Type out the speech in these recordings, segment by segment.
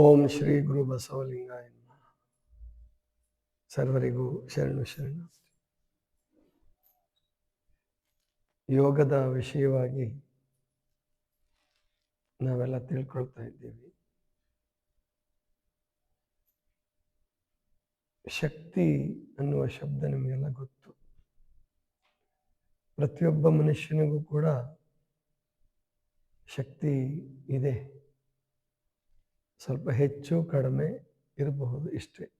ಓಂ ಶ್ರೀ ಗುರು ಬಸವಲಿಂಗಾಯ. ಸರ್ವರಿಗೂ ಶರಣು ಶರಣು. ಯೋಗದ ವಿಷಯವಾಗಿ ನಾವೆಲ್ಲ ತಿಳ್ಕೊಳ್ತಾ ಇದ್ದೀವಿ. ಶಕ್ತಿ ಅನ್ನುವ ಶಬ್ದ ನಿಮಗೆಲ್ಲ ಗೊತ್ತು. ಪ್ರತಿಯೊಬ್ಬ ಮನುಷ್ಯನಿಗೂ ಕೂಡ ಶಕ್ತಿ ಇದೆ. ಸ್ವಲ್ಪ ಹೆಚ್ಚು ಕಡಿಮೆ ಇರಬಹುದು ಇಷ್ಟೇ.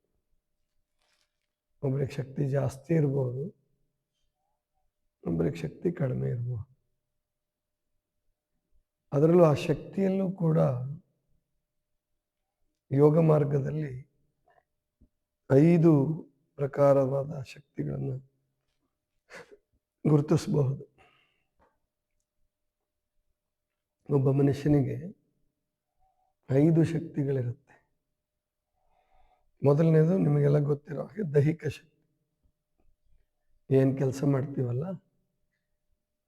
ಒಬ್ಬರಿಗೆ ಶಕ್ತಿ ಜಾಸ್ತಿ ಇರಬಹುದು ಒಬ್ಬರಿಗೆ ಶಕ್ತಿ ಕಡಿಮೆ ಇರಬಹುದು ಅದರಲ್ಲೂ ಆ ಶಕ್ತಿಯಲ್ಲೂ ಕೂಡ ಯೋಗ ಮಾರ್ಗದಲ್ಲಿ ಐದು ಪ್ರಕಾರವಾದ ಶಕ್ತಿಗಳನ್ನು ಗುರುತಿಸಬಹುದು. ಒಬ್ಬ ಮನುಷ್ಯನಿಗೆ ಐದು ಶಕ್ತಿಗಳಿರುತ್ತೆ. ಮೊದಲನೇದು ನಿಮಗೆಲ್ಲ ಗೊತ್ತಿರೋ ಹಾಗೆ ದೈಹಿಕ ಶಕ್ತಿ. ಏನು ಕೆಲಸ ಮಾಡ್ತೀವಲ್ಲ,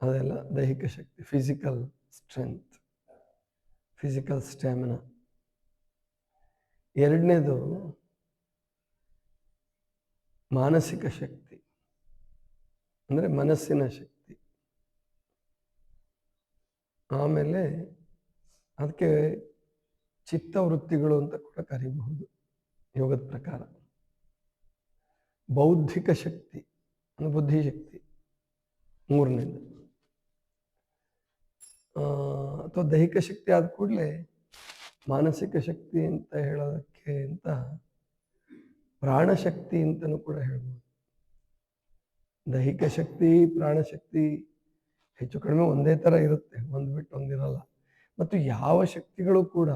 ಅದೆಲ್ಲ ದೈಹಿಕ ಶಕ್ತಿ ಫಿಸಿಕಲ್ ಸ್ಟ್ರೆಂತ್ ಫಿಸಿಕಲ್ ಸ್ಟ್ಯಾಮಿನಾ ಎರಡನೇದು ಮಾನಸಿಕ ಶಕ್ತಿ, ಅಂದರೆ ಮನಸ್ಸಿನ ಶಕ್ತಿ. ಆಮೇಲೆ ಅದಕ್ಕೆ ಚಿತ್ತವೃತ್ತಿಗಳು ಅಂತ ಕೂಡ ಕರೀಬಹುದು ಯೋಗದ ಪ್ರಕಾರ. ಬೌದ್ಧಿಕ ಶಕ್ತಿ ಬುದ್ಧಿಶಕ್ತಿ ಮೂರನೇದು. ಅಥವಾ ದೈಹಿಕ ಶಕ್ತಿ ಆದ ಕೂಡಲೇ ಮಾನಸಿಕ ಶಕ್ತಿ ಅಂತ ಹೇಳೋದಕ್ಕೆ ಅಂತ ಪ್ರಾಣಶಕ್ತಿ ಅಂತಲೂ ಕೂಡ ಹೇಳ್ಬೋದು. ದೈಹಿಕ ಶಕ್ತಿ, ಪ್ರಾಣಶಕ್ತಿ ಹೆಚ್ಚು ಕಡಿಮೆ ಒಂದೇ ಥರ ಇರುತ್ತೆ ಒಂದು ಬಿಟ್ಟು ಒಂದಿರಲ್ಲ. ಮತ್ತು ಯಾವ ಶಕ್ತಿಗಳು ಕೂಡ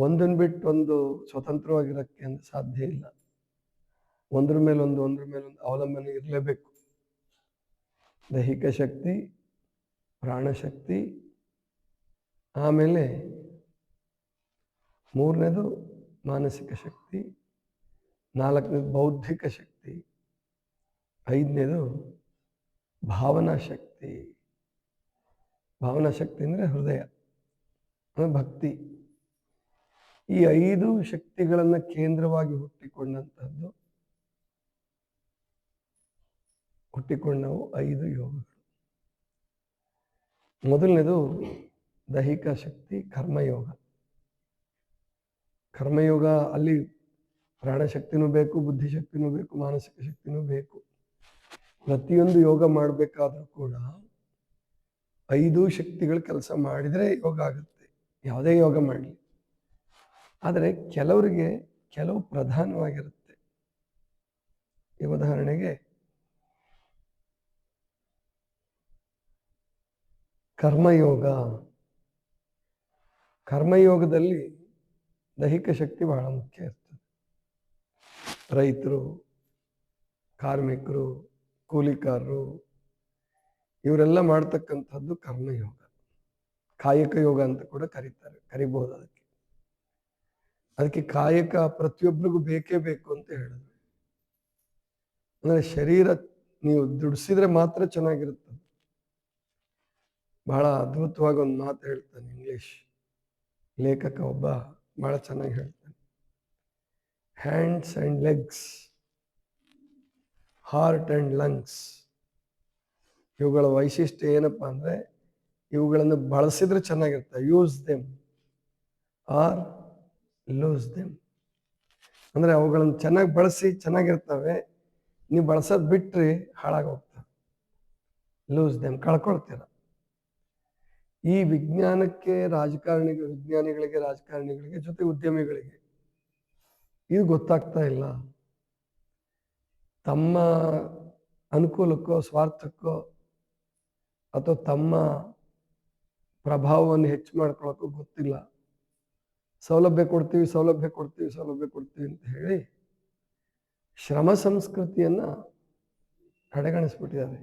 ಒಂದನ್ನು ಬಿಟ್ಟು ಒಂದು ಸ್ವತಂತ್ರವಾಗಿರೋಕ್ಕೆ ಸಾಧ್ಯ ಇಲ್ಲ. ಒಂದ್ರ ಮೇಲೊಂದು ಒಂದ್ರ ಮೇಲೊಂದು ಅವಲಂಬನೆ ಇರಲೇಬೇಕು. ದೈಹಿಕ ಶಕ್ತಿ, ಪ್ರಾಣಶಕ್ತಿ, ಆಮೇಲೆ ಮೂರನೇದು ಮಾನಸಿಕ ಶಕ್ತಿ, ನಾಲ್ಕನೇದು ಬೌದ್ಧಿಕ ಶಕ್ತಿ, ಐದನೇದು ಭಾವನಾ ಶಕ್ತಿ. ಭಾವನಾ ಶಕ್ತಿ ಅಂದರೆ ಹೃದಯ ಭಕ್ತಿ. ಈ ಐದು ಶಕ್ತಿಗಳನ್ನು ಕೇಂದ್ರವಾಗಿ ಹುಟ್ಟಿಕೊಂಡಂತಹದ್ದು ಹುಟ್ಟಿಕೊಂಡವು ಐದು ಯೋಗಗಳು. ಮೊದಲನೇದು ದೈಹಿಕ ಶಕ್ತಿ, ಕರ್ಮಯೋಗ. ಕರ್ಮಯೋಗ ಅಲ್ಲಿ ಪ್ರಾಣಶಕ್ತಿನೂ ಬೇಕು, ಬುದ್ಧಿಶಕ್ತಿನೂ ಬೇಕು, ಮಾನಸಿಕ ಶಕ್ತಿನೂ ಬೇಕು. ಪ್ರತಿಯೊಂದು ಯೋಗ ಮಾಡಬೇಕಾದ್ರೂ ಕೂಡ ಐದು ಶಕ್ತಿಗಳು ಕೆಲಸ ಮಾಡಿದರೆ ಯೋಗ ಆಗುತ್ತೆ. ಯಾವುದೇ ಯೋಗ ಮಾಡಲಿ. ಆದರೆ ಕೆಲವರಿಗೆ ಕೆಲವು ಪ್ರಧಾನವಾಗಿರುತ್ತೆ. ಈ ಉದಾಹರಣೆಗೆ ಕರ್ಮಯೋಗ. ಕರ್ಮಯೋಗದಲ್ಲಿ ದೈಹಿಕ ಶಕ್ತಿ ಬಹಳ ಮುಖ್ಯ ಇರ್ತದೆ. ರೈತರು, ಕಾರ್ಮಿಕರು, ಕೂಲಿಕಾರರು, ಇವರೆಲ್ಲ ಮಾಡ್ತಕ್ಕಂಥದ್ದು ಕರ್ಮಯೋಗ. ಕಾಯಕ ಯೋಗ ಅಂತ ಕೂಡ ಕರೀತಾರೆ, ಕರಿಬಹುದು ಅದಕ್ಕೆ. ಅದಕ್ಕೆ ಕಾಯಕ ಪ್ರತಿಯೊಬ್ಬರಿಗೂ ಬೇಕೇ ಬೇಕು ಅಂತ ಹೇಳಿದ್ರು. ಅಂದರೆ ಶರೀರ ನೀವು ದುಡಿಸಿದ್ರೆ ಮಾತ್ರ ಚೆನ್ನಾಗಿರುತ್ತೆ ಬಹಳ ಅದ್ಭುತವಾಗಿ ಒಂದು ಮಾತು ಹೇಳ್ತಾನೆ ಇಂಗ್ಲಿಷ್ ಲೇಖಕ ಒಬ್ಬ ಬಹಳ ಚೆನ್ನಾಗಿ ಹೇಳ್ತಾನೆ. Hands and legs heart and lungs ಇವುಗಳ ವೈಶಿಷ್ಟ್ಯ ಏನಪ್ಪ ಅಂದರೆ ಇವುಗಳನ್ನು ಬಳಸಿದ್ರೆ ಚೆನ್ನಾಗಿರ್ತವೆ use them or lose them ಅಂದರೆ ಅವುಗಳನ್ನು ಚೆನ್ನಾಗಿ ಬಳಸಿ ಚೆನ್ನಾಗಿರ್ತವೆ. ನೀವು ಬಳಸೋದು ಬಿಟ್ಟರೆ ಹಾಳಾಗೋಗ್ತವೆ ಲೂಸ್ ದೆಮ್ ಕಳ್ಕೊಳ್ತೀರ. ಈ ವಿಜ್ಞಾನಕ್ಕೆ ರಾಜಕಾರಣಿಗಳು ವಿಜ್ಞಾನಿಗಳಿಗೆ, ರಾಜಕಾರಣಿಗಳಿಗೆ, ಜೊತೆ ಉದ್ಯಮಿಗಳಿಗೆ ಇದು ಗೊತ್ತಾಗ್ತಾ ಇಲ್ಲ. ತಮ್ಮ ಅನುಕೂಲಕ್ಕೋ, ಸ್ವಾರ್ಥಕ್ಕೋ ಅಥವಾ ತಮ್ಮ ಪ್ರಭಾವವನ್ನು ಹೆಚ್ಚು ಮಾಡ್ಕೊಳ್ಳೋಕ್ಕೂ ಗೊತ್ತಿಲ್ಲ. ಸೌಲಭ್ಯ ಕೊಡ್ತೀವಿ ಸೌಲಭ್ಯ ಕೊಡ್ತೀವಿ ಸೌಲಭ್ಯ ಕೊಡ್ತೀವಿ ಅಂತ ಹೇಳಿ ಶ್ರಮ ಸಂಸ್ಕೃತಿಯನ್ನು ಕಡೆಗಣಿಸ್ಬಿಟ್ಟಿದ್ದಾರೆ,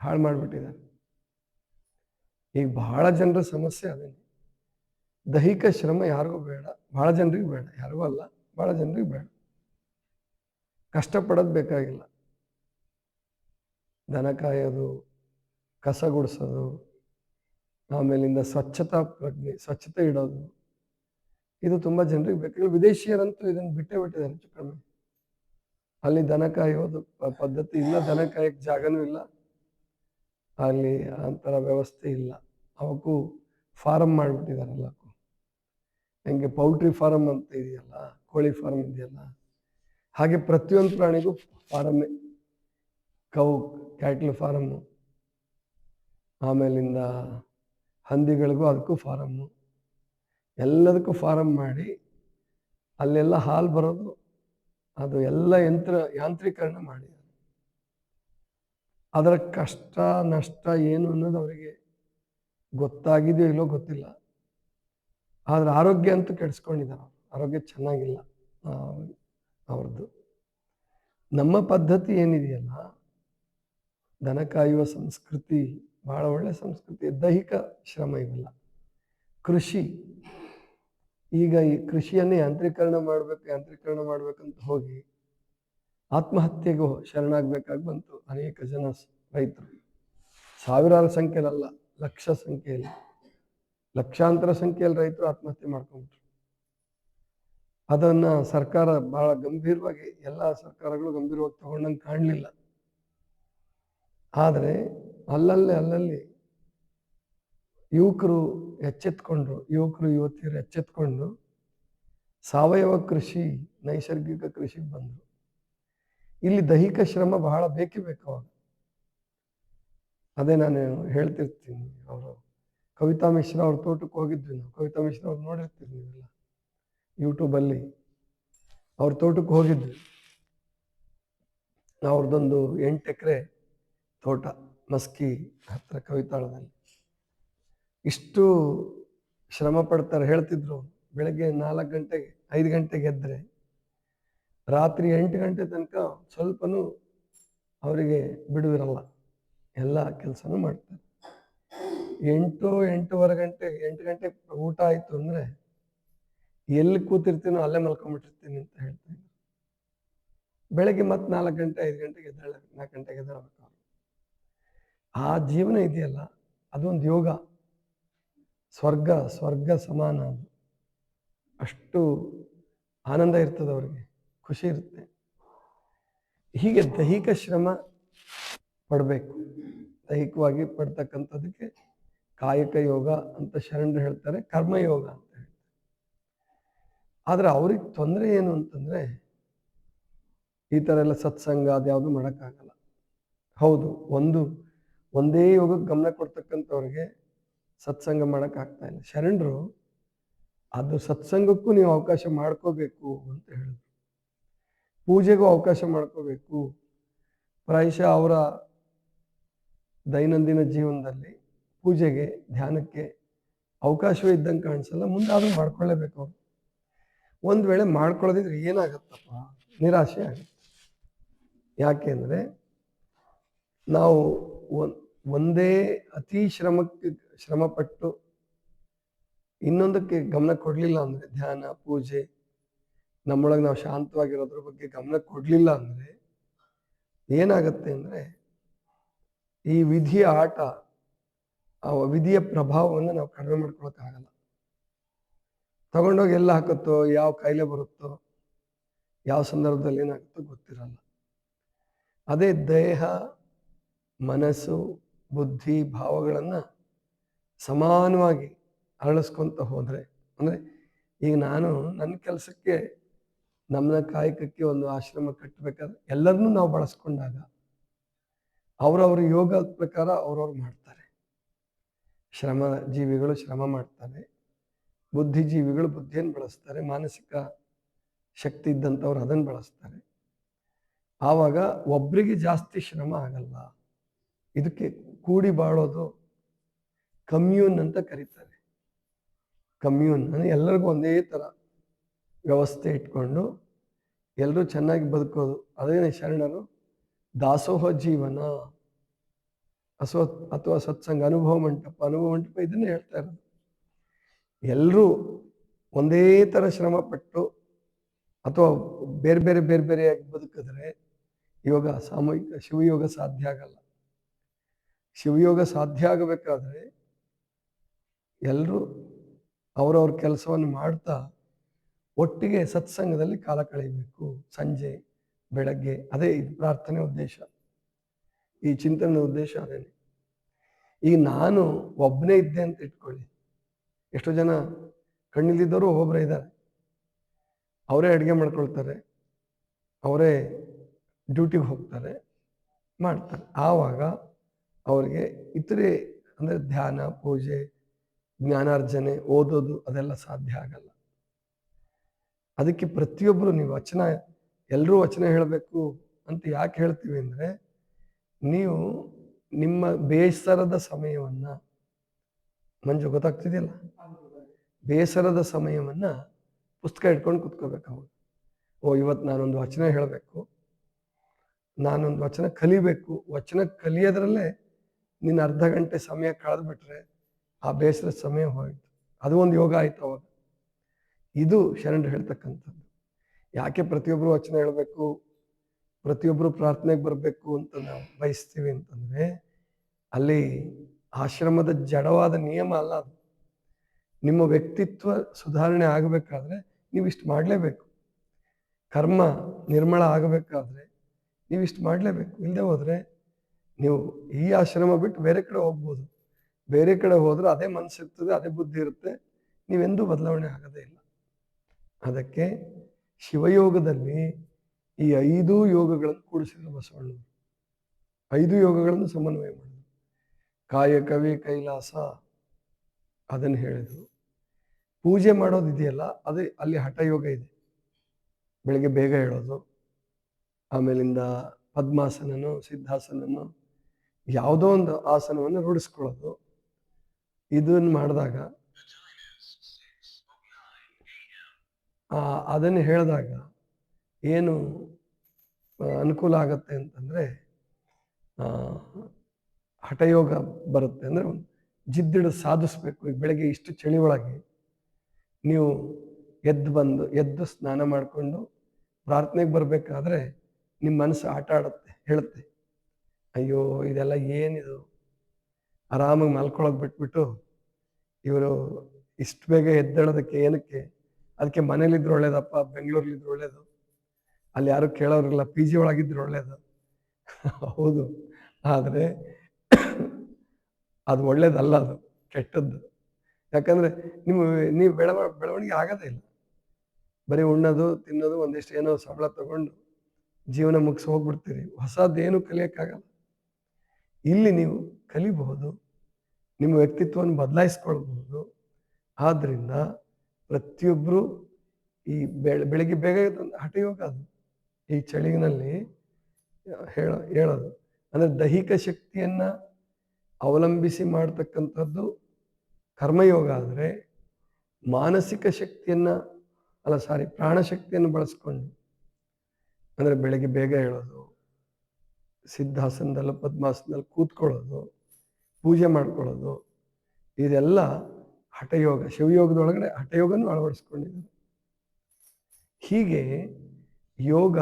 ಹಾಳು ಮಾಡಿಬಿಟ್ಟಿದ್ದಾರೆ. ಈಗ ಬಹಳ ಜನರ ಸಮಸ್ಯೆ ಅದೇ ದೈಹಿಕ ಶ್ರಮ ಯಾರಿಗೂ ಬೇಡ, ಬಹಳ ಜನರಿಗೆ ಬೇಡ, ಯಾರಿಗೂ ಅಲ್ಲ, ಬಹಳ ಜನರಿಗೆ ಬೇಡ. ಕಷ್ಟಪಡೋದು ಬೇಕಾಗಿಲ್ಲ. ದನ ಕಾಯೋದು, ಕಸ ಗುಡಿಸೋದು, ಆಮೇಲಿಂದ ಸ್ವಚ್ಛತಾ ಪ್ರಜ್ಞೆ, ಸ್ವಚ್ಛತೆ ಇಡೋದು. ಇದು ತುಂಬ ಜನರಿಗೆ ಬೇಕು. ವಿದೇಶಿಯರಂತೂ ಇದನ್ನು ಬಿಟ್ಟೇ ಬಿಟ್ಟಿದ್ದಾರೆ ಹೆಚ್ಚು ಕಡಿಮೆ. ಅಲ್ಲಿ ದನ ಕಾಯೋದು ಪದ್ಧತಿ ಇಲ್ಲ, ದನ ಕಾಯಕ್ಕೆ ಜಾಗನೂ ಇಲ್ಲ. ಅಲ್ಲಿ ಅಂತರ ವ್ಯವಸ್ಥೆ ಇಲ್ಲ. ಅವಕ್ಕೂ ಫಾರಮ್ ಮಾಡಿಬಿಟ್ಟಿದ್ದಾರೆ ಎಲ್ಲಕ್ಕೂ. ಹೆಂಗೆ ಪೌಲ್ಟ್ರಿ ಫಾರಮ್ ಅಂತ ಇದೆಯಲ್ಲ, ಕೋಳಿ ಫಾರಮ್ ಇದೆಯಲ್ಲ, ಹಾಗೆ ಪ್ರತಿಯೊಂದು ಪ್ರಾಣಿಗೂ ಫಾರಮ್ಮೇ ಕೌ, ಕ್ಯಾಟ್ಲ್ ಫಾರಮ್ಮು ಆಮೇಲಿಂದ ಹಂದಿಗಳಿಗೂ ಅದಕ್ಕೂ ಫಾರಮ್ಮು ಎಲ್ಲದಕ್ಕೂ ಫಾರಮ್ ಮಾಡಿ ಅಲ್ಲೆಲ್ಲ ಹಾಲು ಬರೋದು, ಅದು ಎಲ್ಲ ಯಂತ್ರ ಯಾಂತ್ರೀಕರಣ ಮಾಡಿ. ಅದರ ಕಷ್ಟ, ನಷ್ಟ ಏನು ಅನ್ನೋದು ಅವರಿಗೆ ಗೊತ್ತಾಗಿದೆಯೋ ಇಲ್ಲೋ ಗೊತ್ತಿಲ್ಲ. ಆದರೆ ಆರೋಗ್ಯ ಅಂತೂ ಕೆಡಿಸ್ಕೊಂಡಿದ್ದಾರೆ ಆರೋಗ್ಯ ಚೆನ್ನಾಗಿಲ್ಲ ಅವ್ರದ್ದು. ನಮ್ಮ ಪದ್ಧತಿ ಏನಿದೆಯಲ್ಲ, ದನ ಕಾಯುವ ಸಂಸ್ಕೃತಿ, ಭಾಳ ಒಳ್ಳೆ ಸಂಸ್ಕೃತಿ, ದೈಹಿಕ ಶ್ರಮ ಇವೆಲ್ಲ. ಕೃಷಿ ಈಗ ಈ ಕೃಷಿಯನ್ನೇ ಯಾಂತ್ರೀಕರಣ ಮಾಡಬೇಕು, ಯಾಂತ್ರೀಕರಣ ಮಾಡ್ಬೇಕಂತ ಹೋಗಿ ಆತ್ಮಹತ್ಯೆಗೂ ಶರಣಾಗಬೇಕಾಗಿ ಬಂತು ಅನೇಕ ಜನ ರೈತರು. ಸಾವಿರಾರು ಸಂಖ್ಯೆಯಲ್ಲ ಲಕ್ಷ ಸಂಖ್ಯೆಯಲ್ಲಿ. ಲಕ್ಷಾಂತರ ಸಂಖ್ಯೆಯಲ್ಲಿ ರೈತರು ಆತ್ಮಹತ್ಯೆ ಮಾಡ್ಕೊಂಡ್ರು. ಅದನ್ನ ಸರ್ಕಾರ ಬಹಳ ಗಂಭೀರವಾಗಿ, ಎಲ್ಲ ಸರ್ಕಾರಗಳು ಗಂಭೀರವಾಗಿ ತಗೊಂಡಂಗೆ ಕಾಣಲಿಲ್ಲ. ಆದರೆ ಅಲ್ಲಲ್ಲಿ ಅಲ್ಲಲ್ಲಿ ಯುವಕರು ಎಚ್ಚೆತ್ಕೊಂಡ್ರು ಯುವಕರು, ಯುವತಿಯರು ಎಚ್ಚೆತ್ಕೊಂಡು ಸಾವಯವ ಕೃಷಿ, ನೈಸರ್ಗಿಕ ಕೃಷಿಗೆ ಬಂದರು. ಇಲ್ಲಿ ದೈಹಿಕ ಶ್ರಮ ಬಹಳ ಬೇಕೇ ಬೇಕು ಅವಾಗ. ಅದೇ ನಾನು ಹೇಳ್ತಿರ್ತೀನಿ ಅವರು. ಕವಿತಾ ಮಿಶ್ರಾ ಅವ್ರ ತೋಟಕ್ಕೆ ಹೋಗಿದ್ವಿ ನಾವು. ಕವಿತಾ ಮಿಶ್ರಾ ಅವ್ರು ನೋಡಿರ್ತೀರಿ ನೀವೆಲ್ಲ ಯೂಟ್ಯೂಬಲ್ಲಿ ಅವ್ರ ತೋಟಕ್ಕೆ ಹೋಗಿದ್ವಿ. ಅವ್ರದ್ದೊಂದು ಎಂಟು ಎಕರೆ ತೋಟ, ಮಸ್ಕಿ ಹತ್ರ ಕವಿತಾಳದಲ್ಲಿ. ಇಷ್ಟು ಶ್ರಮ ಪಡ್ತಾರೆ. ಹೇಳ್ತಿದ್ರು, ಬೆಳಗ್ಗೆ ನಾಲ್ಕು ಗಂಟೆಗೆ, ಐದು ಗಂಟೆಗೆ ಎದ್ದರೆ ರಾತ್ರಿ ಎಂಟು ಗಂಟೆ ತನಕ ಸ್ವಲ್ಪನೂ ಅವರಿಗೆ ಬಿಡುವಿರಲ್ಲ. ಎಲ್ಲ ಕೆಲಸನೂ ಮಾಡ್ತಾರೆ. ಎಂಟು ಎಂಟೂವರೆ ಗಂಟೆ, ಎಂಟು ಗಂಟೆ ಊಟ ಆಯಿತು ಅಂದರೆ, ಎಲ್ಲಿ ಕೂತಿರ್ತೀನೋ ಅಲ್ಲೇ ಮಲ್ಕೊಂಬಿಟ್ಟಿರ್ತೀನಿ ಅಂತ ಹೇಳ್ತೀನಿ ಬೆಳಗ್ಗೆ ಮತ್ತೆ ನಾಲ್ಕು ಗಂಟೆ, ಐದು ಗಂಟೆಗೆ ಎದ್ದೇಳ ನಾಲ್ಕು ಗಂಟೆಗೆ ಎದ್ದೇಳಬೇಕು ಆ ಜೀವನ ಇದೆಯಲ್ಲ, ಅದೊಂದು ಯೋಗ. ಸ್ವರ್ಗ ಸ್ವರ್ಗ ಸಮಾನ ಅದು. ಅಷ್ಟು ಆನಂದ ಇರ್ತದೆ ಅವರಿಗೆ, ಖುಷಿ ಇರುತ್ತೆ. ಹೀಗೆ ದೈಹಿಕ ಶ್ರಮ ಪಡಬೇಕು. ದೈಹಿಕವಾಗಿ ಪಡ್ತಕ್ಕಂಥದ್ದಕ್ಕೆ ಕಾಯಕ ಯೋಗ ಅಂತ ಶರಣರು ಹೇಳ್ತಾರೆ ಕರ್ಮಯೋಗ ಅಂತ ಹೇಳ್ತಾರೆ. ಆದರೆ ಅವ್ರಿಗೆ ತೊಂದರೆ ಏನು ಅಂತಂದರೆ ಈ ಥರ ಎಲ್ಲ ಸತ್ಸಂಗ ಅದ್ಯಾವುದು ಮಾಡೋಕ್ಕಾಗಲ್ಲ. ಹೌದು, ಒಂದು, ಒಂದೇ ಯೋಗಕ್ಕೆ ಗಮನ ಕೊಡ್ತಕ್ಕಂಥವ್ರಿಗೆ ಸತ್ಸಂಗ ಮಾಡೋಕ್ಕಾಗ್ತಾ ಇಲ್ಲ. ಶರಣರು, ಅದು ಸತ್ಸಂಗಕ್ಕೂ ನೀವು ಅವಕಾಶ ಮಾಡ್ಕೋಬೇಕು ಅಂತ ಹೇಳಿದ್ರು. ಪೂಜೆಗೂ ಅವಕಾಶ ಮಾಡ್ಕೋಬೇಕು. ಪ್ರಾಯಶಃ ಅವರ ದೈನಂದಿನ ಜೀವನದಲ್ಲಿ ಪೂಜೆಗೆ, ಧ್ಯಾನಕ್ಕೆ ಅವಕಾಶವೇ ಇದ್ದಂಗೆ ಕಾಣಿಸಲ್ಲ. ಮುಂದೆ ಆದರೂ ಮಾಡ್ಕೊಳ್ಳೇಬೇಕು ಅವರು. ಒಂದು ವೇಳೆ ಮಾಡ್ಕೊಳ್ಳೋದಿದ್ರೆ ಏನಾಗತ್ತಪ್ಪ? ನಿರಾಶೆ ಆಗುತ್ತೆ. ಯಾಕೆ ಅಂದರೆ, ನಾವು ಒಂದೇ ಅತಿ ಶ್ರಮಕ್ಕೆ ಶ್ರಮಪಟ್ಟು ಇನ್ನೊಂದಕ್ಕೆ ಗಮನ ಕೊಡಲಿಲ್ಲ ಅಂದರೆ ಧ್ಯಾನ, ಪೂಜೆ, ನಮ್ಮೊಳಗೆ ನಾವು ಶಾಂತವಾಗಿರೋದ್ರ ಬಗ್ಗೆ ಗಮನ ಕೊಡಲಿಲ್ಲ ಅಂದರೆ ಏನಾಗತ್ತೆ ಅಂದರೆ ಈ ವಿಧಿಯ ಆಟ, ಆ ವಿಧಿಯ ಪ್ರಭಾವವನ್ನು ನಾವು ಕಡಿಮೆ ಮಾಡ್ಕೊಳಕ್ಕಾಗಲ್ಲ ತಗೊಂಡೋಗಿ ಎಲ್ಲ ಹಾಕುತ್ತೋ, ಯಾವ ಕಾಯಿಲೆ ಬರುತ್ತೋ, ಯಾವ ಸಂದರ್ಭದಲ್ಲಿ ಏನಾಗುತ್ತೋ ಗೊತ್ತಿರಲ್ಲ. ಅದೇ ದೇಹ, ಮನಸ್ಸು, ಬುದ್ಧಿ, ಭಾವಗಳನ್ನು ಸಮಾನವಾಗಿ ಅರಳಿಸ್ಕೊತ ಹೋದರೆ, ಅಂದರೆ ಈಗ ನಾನು ನನ್ನ ಕೆಲಸಕ್ಕೆ ನಮ್ಮ ಕಾಯಕಕ್ಕೆ ಒಂದು ಆಶ್ರಮ ಕಟ್ಟಬೇಕಾದ್ರೆ ಎಲ್ಲರನ್ನೂ ನಾವು ಬಳಸ್ಕೊಂಡಾಗ ಅವರವ್ರ ಯೋಗದ ಪ್ರಕಾರ ಅವ್ರವ್ರು ಮಾಡ್ತಾರೆ. ಶ್ರಮ ಜೀವಿಗಳು ಶ್ರಮ ಮಾಡ್ತಾರೆ. ಬುದ್ಧಿಜೀವಿಗಳು ಬುದ್ಧಿಯನ್ನು ಬಳಸ್ತಾರೆ. ಮಾನಸಿಕ ಶಕ್ತಿ ಇದ್ದಂಥವ್ರು ಅದನ್ನು ಬಳಸ್ತಾರೆ. ಆವಾಗ ಒಬ್ಬರಿಗೆ ಜಾಸ್ತಿ ಶ್ರಮ ಆಗಲ್ಲ. ಇದಕ್ಕೆ ಕೂಡಿ ಬಾಳೋದು ಕಮ್ಯೂನ್ ಅಂತ ಕರೀತಾರೆ. ಕಮ್ಯೂನ್ ಅಂದರೆ ಎಲ್ಲರಿಗೂ ಒಂದೇ ಥರ ವ್ಯವಸ್ಥೆ ಇಟ್ಕೊಂಡು ಎಲ್ಲರೂ ಚೆನ್ನಾಗಿ ಬದುಕೋದು. ಅದೇನೇ ಶರಣರು? ದಾಸೋಹ ಜೀವನ. ಅಸೋ ಅಥವಾ ಸತ್ಸಂಗ, ಅನುಭವ ಮಂಟಪ. ಅನುಭವ ಮಂಟಪ ಇದನ್ನೇ ಹೇಳ್ತಾ ಇರೋದು. ಎಲ್ಲರೂ ಒಂದೇ ಥರ ಶ್ರಮ ಪಟ್ಟು ಅಥವಾ ಬೇರೆ ಬೇರೆ ಬೇರೆ ಬೇರೆಯಾಗಿ ಬದುಕಿದ್ರೆ ಯೋಗ ಸಾಮೂಹಿಕ ಶಿವಯೋಗ ಸಾಧ್ಯ ಆಗಲ್ಲ. ಶಿವಯೋಗ ಸಾಧ್ಯ ಆಗಬೇಕಾದ್ರೆ ಎಲ್ಲರೂ ಅವರವ್ರ ಕೆಲಸವನ್ನು ಮಾಡ್ತಾ ಒಟ್ಟಿಗೆ ಸತ್ಸಂಗದಲ್ಲಿ ಕಾಲ ಕಳೆಯಬೇಕು. ಸಂಜೆ, ಬೆಳಗ್ಗೆ, ಅದೇ ಪ್ರಾರ್ಥನೆ ಉದ್ದೇಶ. ಈ ಚಿಂತನೆ ಉದ್ದೇಶ ಅದೇನೆ. ಈಗ ನಾನು ಒಬ್ಬನೇ ಇದ್ದೆ ಅಂತ ಇಟ್ಕೊಳ್ಳಿ. ಎಷ್ಟೋ ಜನ ಕಣ್ಣಿಲ್ಲಿದ್ದವರು ಒಬ್ಬೊಬ್ಬರೇ ಇದ್ದಾರೆ. ಅವರೇ ಅಡುಗೆ ಮಾಡ್ಕೊಳ್ತಾರೆ. ಅವರೇ ಡ್ಯೂಟಿಗೆ ಹೋಗ್ತಾರೆ, ಮಾಡ್ತಾರೆ. ಆವಾಗ ಅವರಿಗೆ ಇತರೆ ಅಂದರೆ ಧ್ಯಾನ, ಪೂಜೆ ಜ್ಞಾನಾರ್ಜನೆ, ಓದೋದು ಅದೆಲ್ಲ ಸಾಧ್ಯ ಆಗಲ್ಲ. ಅದಕ್ಕೆ ಪ್ರತಿಯೊಬ್ಬರು ನೀವು ವಚನ ಎಲ್ಲರೂ ವಚನ ಹೇಳಬೇಕು ಅಂತ ಯಾಕೆ ಹೇಳ್ತೀವಿ ಅಂದರೆ, ನೀವು ನಿಮ್ಮ ಬೇಸರದ ಸಮಯವನ್ನು, ಮಂಜು ಗೊತ್ತಾಗ್ತಿದೆಯಲ್ಲ? ಬೇಸರದ ಸಮಯವನ್ನು ಪುಸ್ತಕ ಇಟ್ಕೊಂಡು ಕುತ್ಕೋಬೇಕು ಓ ಇವತ್ತು ನಾನೊಂದು ವಚನ ಹೇಳಬೇಕು. ನಾನೊಂದು ವಚನ ಕಲಿಬೇಕು. ವಚನ ಕಲಿಯೋದ್ರಲ್ಲೇ ನೀನು ಅರ್ಧ ಗಂಟೆ ಸಮಯ ಕಳೆದ್ಬಿಟ್ರೆ ಆ ಬೇಸರ ಸಮಯ ಹೋಯಿತು. ಅದು ಒಂದು ಯೋಗ ಆಯ್ತು ಅವಾಗ. ಇದು ಶರಣರು ಹೇಳ್ತಕ್ಕಂಥದ್ದು. ಯಾಕೆ ಪ್ರತಿಯೊಬ್ಬರು ವಚನ ಹೇಳಬೇಕು ಪ್ರತಿಯೊಬ್ಬರು ಪ್ರಾರ್ಥನೆಗೆ ಬರಬೇಕು ಅಂತ ನಾವು ಬಯಸ್ತೀವಿ ಅಂತಂದರೆ, ಅಲ್ಲಿ ಆಶ್ರಮದ ಜಡವಾದ ನಿಯಮ ಅಲ್ಲ ಅದು. ನಿಮ್ಮ ವ್ಯಕ್ತಿತ್ವ ಸುಧಾರಣೆ ಆಗಬೇಕಾದ್ರೆ ನೀವು ಇಷ್ಟು ಮಾಡಲೇಬೇಕು. ಕರ್ಮ ನಿರ್ಮಳ ಆಗಬೇಕಾದ್ರೆ ನೀವು ಇಷ್ಟು ಮಾಡಲೇಬೇಕು. ಇಲ್ಲದೆ ಹೋದರೆ ನೀವು ಈ ಆಶ್ರಮ ಬಿಟ್ಟು ಬೇರೆ ಕಡೆ ಹೋಗ್ಬೋದು. ಬೇರೆ ಕಡೆ ಹೋದ್ರೆ ಅದೇ ಮನಸ್ಸಿರ್ತದೆ ಅದೇ ಬುದ್ಧಿ ಇರುತ್ತೆ. ನೀವೆಂದೂ ಬದಲಾವಣೆ ಆಗೋದೇ ಇಲ್ಲ. ಅದಕ್ಕೆ ಶಿವಯೋಗದಲ್ಲಿ ಈ ಐದು ಯೋಗಗಳನ್ನು ಕೂಡಿಸಿದ್ರು ಬಸವಣ್ಣ ಐದು ಯೋಗಗಳನ್ನು ಸಮನ್ವಯ ಮಾಡಿದ್ರು. ಕಾಯ ಕವಿ ಕೈಲಾಸ ಅದನ್ನು ಹೇಳಿದರು. ಪೂಜೆ ಮಾಡೋದು ಇದೆಯಲ್ಲ ಅದು ಅಲ್ಲಿ ಹಠಯೋಗ ಇದೆ. ಬೆಳಿಗ್ಗೆ ಬೇಗ ಹೇಳೋದು, ಆಮೇಲಿಂದ ಪದ್ಮಾಸನನು, ಸಿದ್ಧಾಸನನು ಯಾವುದೋ ಒಂದು ಆಸನವನ್ನು ರೂಢಿಸ್ಕೊಳ್ಳೋದು. ಇದನ್ನು ಮಾಡಿದಾಗ ಅದನ್ನು ಹೇಳಿದಾಗ ಏನು ಅನುಕೂಲ ಆಗತ್ತೆ ಅಂತಂದರೆ ಹಠಯೋಗ ಬರುತ್ತೆ ಅಂದರೆ ಒಂದು ಜಿದ್ದಿಡು ಸಾಧಿಸ್ಬೇಕು. ಈಗ ಬೆಳಗ್ಗೆ ಇಷ್ಟು ಚಳಿ ಒಳಗೆ ನೀವು ಎದ್ದು ಬಂದು, ಎದ್ದು ಸ್ನಾನ ಮಾಡಿಕೊಂಡು ಪ್ರಾರ್ಥನೆಗೆ ಬರಬೇಕಾದ್ರೆ ನಿಮ್ಮ ಮನಸ್ಸು ಆಟ ಆಡುತ್ತೆ, ಹೇಳುತ್ತೆ. ಅಯ್ಯೋ, ಇದೆಲ್ಲ ಏನಿದು? ಆರಾಮಾಗಿ ಮಲ್ಕೊಳ್ಳೋಕೆ ಬಿಟ್ಬಿಟ್ಟು ಇವರು ಇಷ್ಟು ಬೇಗ ಎದ್ದೇಳೋದಕ್ಕೆ ಏನಕ್ಕೆ? ಅದಕ್ಕೆ ಮನೇಲಿದ್ರು ಒಳ್ಳೇದಪ್ಪ, ಬೆಂಗಳೂರಲ್ಲಿದ್ರು ಒಳ್ಳೇದು. ಅಲ್ಲಿ ಯಾರು ಕೇಳೋರಿಲ್ಲ ಪಿ ಜಿ ಒಳಗಿದ್ರು ಒಳ್ಳೇದು. ಹೌದು. ಆದರೆ ಅದು ಒಳ್ಳೇದಲ್ಲ ಅದು, ಕೆಟ್ಟದ್ದು. ಯಾಕಂದರೆ ನಿಮ್ಮ ನೀವು ಬೆಳವ, ಬೆಳವಣಿಗೆ ಆಗೋದೇ ಇಲ್ಲ. ಬರೀ ಉಣ್ಣೋದು, ತಿನ್ನೋದು, ಒಂದಿಷ್ಟು ಏನೋ ಸಂಬಳ ತಗೊಂಡು ಜೀವನ ಮುಗಿಸಿ ಹೋಗ್ಬಿಡ್ತೀರಿ. ಹೊಸದೇನು ಕಲಿಯೋಕ್ಕಾಗಲ್ಲ. ಇಲ್ಲಿ ನೀವು ಕಲಿಬಹುದು, ನಿಮ್ಮ ವ್ಯಕ್ತಿತ್ವವನ್ನು ಬದಲಾಯಿಸ್ಕೊಳ್ಬಹುದು. ಆದ್ದರಿಂದ ಪ್ರತಿಯೊಬ್ಬರು ಈ ಬೆಳ, ಬೆಳಿಗ್ಗೆ ಬೇಗ ಹಠ ಹಠಯೋಗ ಅದು. ಈ ಚಳಿಗಿನಲ್ಲಿ ಹೇಳೋ, ಹೇಳೋದು. ಅಂದರೆ ದೈಹಿಕ ಶಕ್ತಿಯನ್ನು ಅವಲಂಬಿಸಿ ಮಾಡ್ತಕ್ಕಂಥದ್ದು ಕರ್ಮಯೋಗ ಆದರೆ ಮಾನಸಿಕ ಶಕ್ತಿಯನ್ನು, ಅಲ್ಲ ಸಾರಿ ಪ್ರಾಣಶಕ್ತಿಯನ್ನು ಬಳಸ್ಕೊಂಡು, ಅಂದರೆ ಬೆಳಗ್ಗೆ ಬೇಗ ಹೇಳೋದು ಸಿದ್ಧಾಸನದಲ್ಲಿ, ಪದ್ಮಾಸನದಲ್ಲಿ ಕೂತ್ಕೊಳ್ಳೋದು, ಪೂಜೆ ಮಾಡ್ಕೊಳ್ಳೋದು, ಇದೆಲ್ಲ ಹಠಯೋಗ, ಶಿವಯೋಗದೊಳಗಡೆ ಹಠಯೋಗನೂ ಅಳವಡಿಸ್ಕೊಂಡಿದ್ದಾರೆ. ಹೀಗೆ ಯೋಗ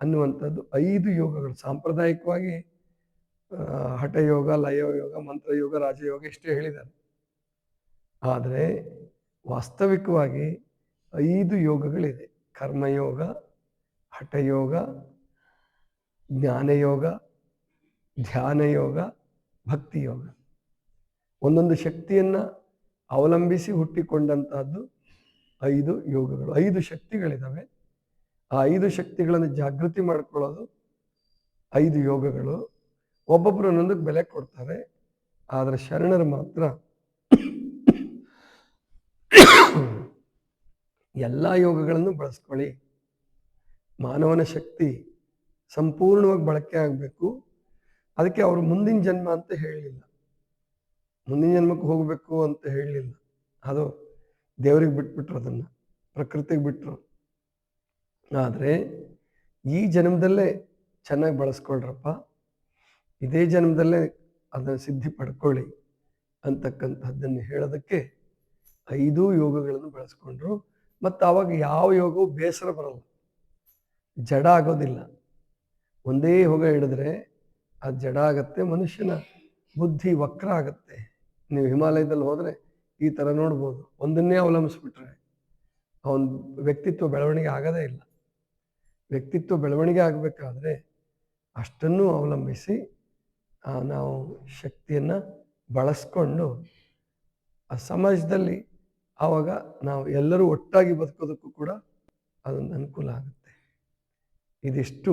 ಅನ್ನುವಂಥದ್ದು ಐದು ಯೋಗಗಳು, ಸಾಂಪ್ರದಾಯಿಕವಾಗಿ ಹಠಯೋಗ, ಲಯಯೋಗ, ಮಂತ್ರಯೋಗ, ರಾಜಯೋಗ ಇಷ್ಟೇ ಹೇಳಿದ್ದಾರೆ. ಆದರೆ ವಾಸ್ತವಿಕವಾಗಿ ಐದು ಯೋಗಗಳಿದೆ. ಕರ್ಮಯೋಗ, ಹಠಯೋಗ ಜ್ಞಾನಯೋಗ, ಧ್ಯಾನಯೋಗ, ಭಕ್ತಿಯೋಗ. ಒಂದೊಂದು ಶಕ್ತಿಯನ್ನು ಅವಲಂಬಿಸಿ ಹುಟ್ಟಿಕೊಂಡಂತಹದ್ದು ಐದು ಯೋಗಗಳು. ಐದು ಶಕ್ತಿಗಳಿದ್ದಾವೆ ಆ ಐದು ಶಕ್ತಿಗಳನ್ನು ಜಾಗೃತಿ ಮಾಡ್ಕೊಳ್ಳೋದು ಐದು ಯೋಗಗಳು. ಒಬ್ಬೊಬ್ಬರು ಒಂದೊಂದಕ್ಕೆ ಬೆಲೆ ಕೊಡ್ತಾರೆ. ಆದರೆ ಶರಣರು ಮಾತ್ರ ಎಲ್ಲ ಯೋಗಗಳನ್ನು ಬಳಸ್ಕೊಳ್ಳಿ. ಮಾನವನ ಶಕ್ತಿ ಸಂಪೂರ್ಣವಾಗಿ ಬಳಕೆ ಆಗಬೇಕು. ಅದಕ್ಕೆ ಅವರು ಮುಂದಿನ ಜನ್ಮ ಅಂತ ಹೇಳಲಿಲ್ಲ ಮುಂದಿನ ಜನ್ಮಕ್ಕೆ ಹೋಗಬೇಕು ಅಂತ ಹೇಳಲಿಲ್ಲ ಅದು ದೇವರಿಗೆ ಬಿಟ್ಬಿಟ್ರು ಅದನ್ನು, ಪ್ರಕೃತಿಗೆ ಬಿಟ್ಟರು ಆದರೆ ಈ ಜನ್ಮದಲ್ಲೇ ಚೆನ್ನಾಗಿ ಬಳಸ್ಕೊಳ್ರಪ್ಪ. ಇದೇ ಜನ್ಮದಲ್ಲೇ ಅದನ್ನು ಸಿದ್ಧಿ ಪಡ್ಕೊಳ್ಳಿ ಅಂತಕ್ಕಂಥದ್ದನ್ನು ಹೇಳೋದಕ್ಕೆ ಐದು ಯೋಗಗಳನ್ನು ಬಳಸ್ಕೊಂಡ್ರು. ಮತ್ತು ಆವಾಗ ಯಾವ ಯೋಗವು ಬೇಸರ ಬರಲ್ಲ. ಜಡ ಆಗೋದಿಲ್ಲ. ಒಂದೇ ಹೊಗೆ ಹಿಡಿದ್ರೆ ಅದು ಜಡ ಆಗತ್ತೆ, ಮನುಷ್ಯನ ಬುದ್ಧಿ ವಕ್ರ ಆಗತ್ತೆ. ನೀವು ಹಿಮಾಲಯದಲ್ಲಿ ಹೋದರೆ ಈ ಥರ ನೋಡ್ಬೋದು. ಒಂದನ್ನೇ ಅವಲಂಬಿಸ್ಬಿಟ್ರೆ ಅವನ ವ್ಯಕ್ತಿತ್ವ ಬೆಳವಣಿಗೆ ಆಗದೇ ಇಲ್ಲ. ವ್ಯಕ್ತಿತ್ವ ಬೆಳವಣಿಗೆ ಆಗಬೇಕಾದ್ರೆ ಅಷ್ಟನ್ನು ಅವಲಂಬಿಸಿ ನಾವು ಶಕ್ತಿಯನ್ನು ಬಳಸ್ಕೊಂಡು ಆ ಸಮಾಜದಲ್ಲಿ ಆವಾಗ ನಾವು ಎಲ್ಲರೂ ಒಟ್ಟಾಗಿ ಬದುಕೋದಕ್ಕೂ ಕೂಡ ಅದೊಂದು ಅನುಕೂಲ ಆಗುತ್ತೆ. ಇದಿಷ್ಟು